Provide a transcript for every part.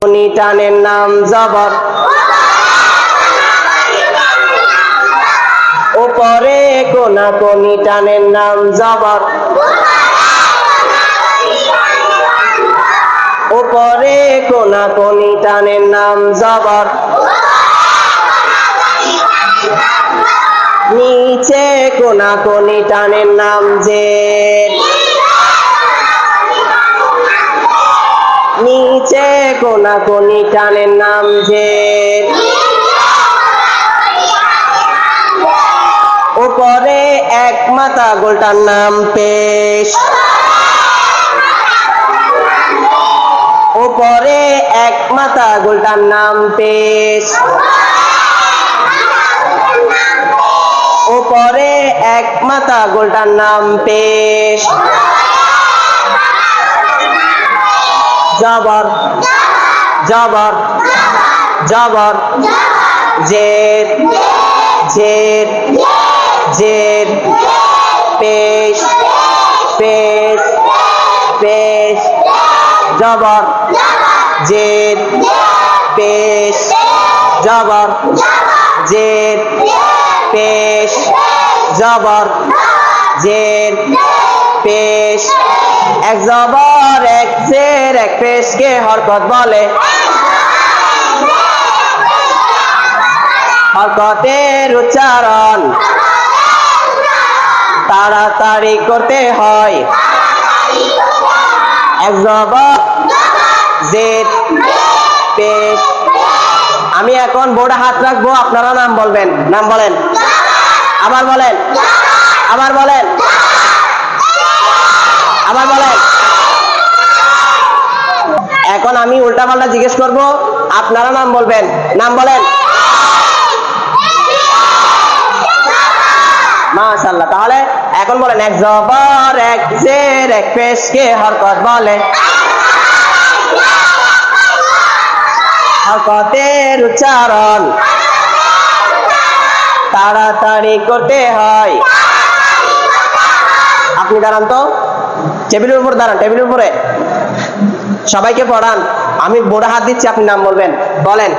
টানের নাম জবর উপরে কোনা কোনি টানের নাম জবর উপরে কোনা কোনি টানের নাম জবর নিচে কোনা কোনি টানের নাম জের নিচে কোনা কোনি টানের নাম জের উপরে এক মাথা গোলটার নাম পেশ। উপরে এক মাথা গোলটার নাম পেশ। উপরে এক মাথা গোলটার নাম পেশ। জবর জবর জবর, জেদ জেদ জেদ, পেশ পেশ পেশ, জবর, জেদ, পেশ, জবর, জেদ, পেশ, জবর, জেদ পেশ। এক জবর, এক জের এক পেশকে হরকত বলে। হরকতের উচ্চারণ তাড়াতাড়ি করতে হয়। এক জবর, জেদ, পেশ। আমি এখন বোর্ডে হাত রাখব, আপনারা নাম বলবেন। নাম বলেন। আবার বলেন। আবার বলেন। আবার বলেন। এখন আমি উল্টা পাল্টা জিজ্ঞেস করব, আপনারা নাম বলবেন। নাম বলেন। মাশাল্লাহ তাহলে এখন বলেন, এক জবর, এক জের, এক পেশকে হরকত বলে। হরকতের উচ্চারণ। তাড়াতাড়ি করতে হয়। আপনি দাঁড়ান তো। টেবিলের উপর দাঁড়ান, টেবিলের উপরে। সবাইকে পড়ান। আমি বোর্ডে হাত দিচ্ছি, আপনি নাম বলবেন। বলেন।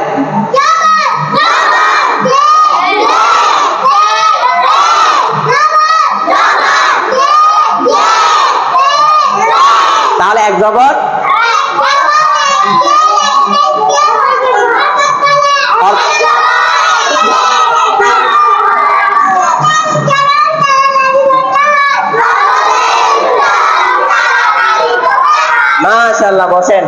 তাহলে এক জবর আল্লাহ বসেন।